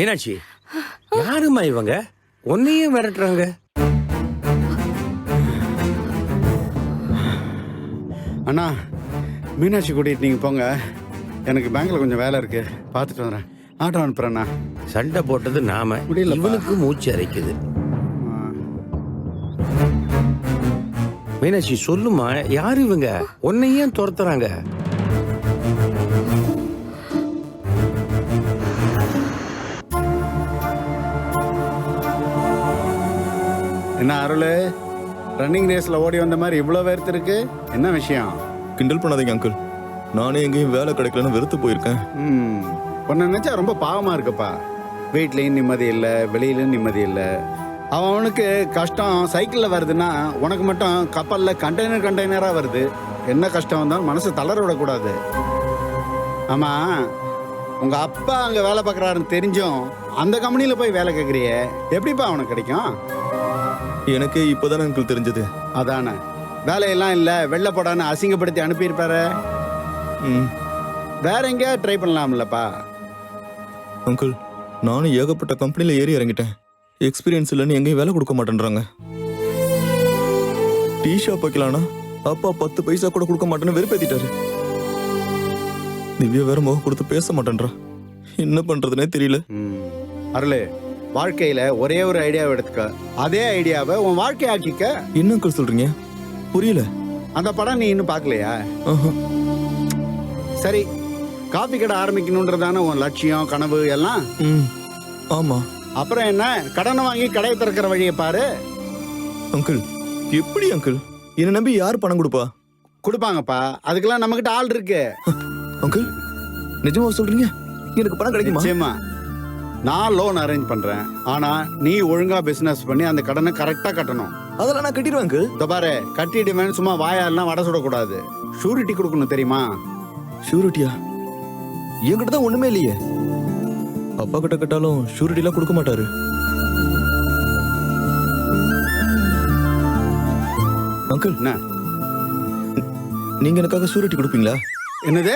மீனாட்சி யாரும்மா இவங்க? உன்னையும் மிரட்டுறாங்க. அண்ணா மீனாட்சி கூட்டிகிட்டு நீங்கள் போங்க. எனக்கு பேங்க்கில் கொஞ்சம் வேலை இருக்கு. பார்த்துட்டு வரேன் ஆட்டோ அனுப்புகிறேண்ணா சண்டை போட்டது நாம. முடியலப்பா. இவனுக்கு மூச்சு அரைக்குது. மீனாட்சி சொல்லுமா யாரு இவங்க? உன்னையும் துரத்துறாங்க? என்ன அருள்? ரன்னிங் ரேஸில் ஓடி வந்த மாதிரி இவ்வளோ வேர்த்து இருக்கு? என்ன விஷயம்? கிண்டல் பண்ணாதீங்க அங்கிள் நானே எங்கேயும் வேலை கிடைக்கலன்னு வெறுத்து போயிருக்கேன். ம். உன்னை நினச்சா ரொம்ப பாவமாக இருக்குப்பா. வீட்லேயும் நிம்மதி இல்லை வெளியிலும் நிம்மதி இல்லை. அவன் அவனுக்கு கஷ்டம் சைக்கிளில் வருதுன்னா உனக்கு மட்டும் கப்பலில் கண்டெய்னர் கண்டெய்னராக வருது. என்ன கஷ்டம் வந்தாலும் மனசு தளர விடக்கூடாது. ஆமாம் உங்கள் அப்பா அங்கே வேலை பார்க்குறாருன்னு தெரிஞ்சும் அந்த கம்பெனியில் போய் வேலை கேட்குறியே எப்படிப்பா அவனுக்கு கிடைக்கும்? எனக்கே இப்போதானே அங்கிள் தெரிஞ்சது. அதானே. வேலையெல்லாம் இல்லை போடான்னு அசிங்கப்படுத்தி அனுப்பியிருப்பாரு. ம். வேற எங்கேயா ட்ரை பண்ணலாம்லப்பா. அங்கிள் நானும் ஏகப்பட்ட கம்பெனியில் ஏறி இறங்கிட்டேன். எக்ஸ்பீரியன்ஸ் இல்லைன்னு எங்கேயும் வேலை கொடுக்க மாட்டேன்றாங்க. டீ ஷாப் வைக்கலானா அப்பா பத்து பைசா கூட கொடுக்க மாட்டேன்னு வெறுப்பேத்திட்டாரு. திவ்யா வேற முகம் கொடுத்து பேச மாட்டேன்றா. என்ன பண்றதுனே தெரியல. அருளு வாழ்க்கையில ஒரே ஒரு ஐடியாவை எடுத்துக்க. அதே ஐடியாவை உன் வாழ்க்கை ஆக்கிக்க என்ன சொல்றீங்க? புரியல. அந்த படம் நீ இன்னும் பார்க்கலையா. சரி காபி கடை ஆரம்பிக்கணுன்றதான உன் லட்சியம் கனவு எல்லாம்? ஆமா. அப்புறம் என்ன? கடனை வாங்கி கடையை திறக்கிற வழியை பாரு. அங்கிள் எப்படி அங்கிள் என்னை நம்பி யார் பணம் கொடுப்பா? கொடுப்பாங்கப்பா. அதுக்கெல்லாம் நம்மகிட்ட ஆள் இருக்கு. அங்கிள் நிஜமா சொல்றீங்க? எனக்கு பணம் கிடைக்குமா? நிச்சயமா. நான் லோன் அரேஞ்ச் பண்றேன். ஆனா நீ ஒழுங்கா பிசினஸ் பண்ணி அந்த கடனை கரெக்டா கட்டணும். அதெல்லாம் நான் கட்டிடுவேன் அங்கிள் இந்த பாரு கட்டிடுவேன் சும்மா வாயாலாம் வடை சுடக்கூடாது. ஷூரிட்டி கொடுக்கணும் தெரியுமா? ஷூரிட்டியா என்கிட்ட தான் ஒண்ணுமே இல்லையே. அப்பா கிட்ட கேட்டாலும் ஷூரிட்டி எல்லாம் கொடுக்க மாட்டாரு. அங்கிள் என்ன? நீங்க எனக்காக ஷூரிட்டி கொடுப்பீங்களா? என்னது?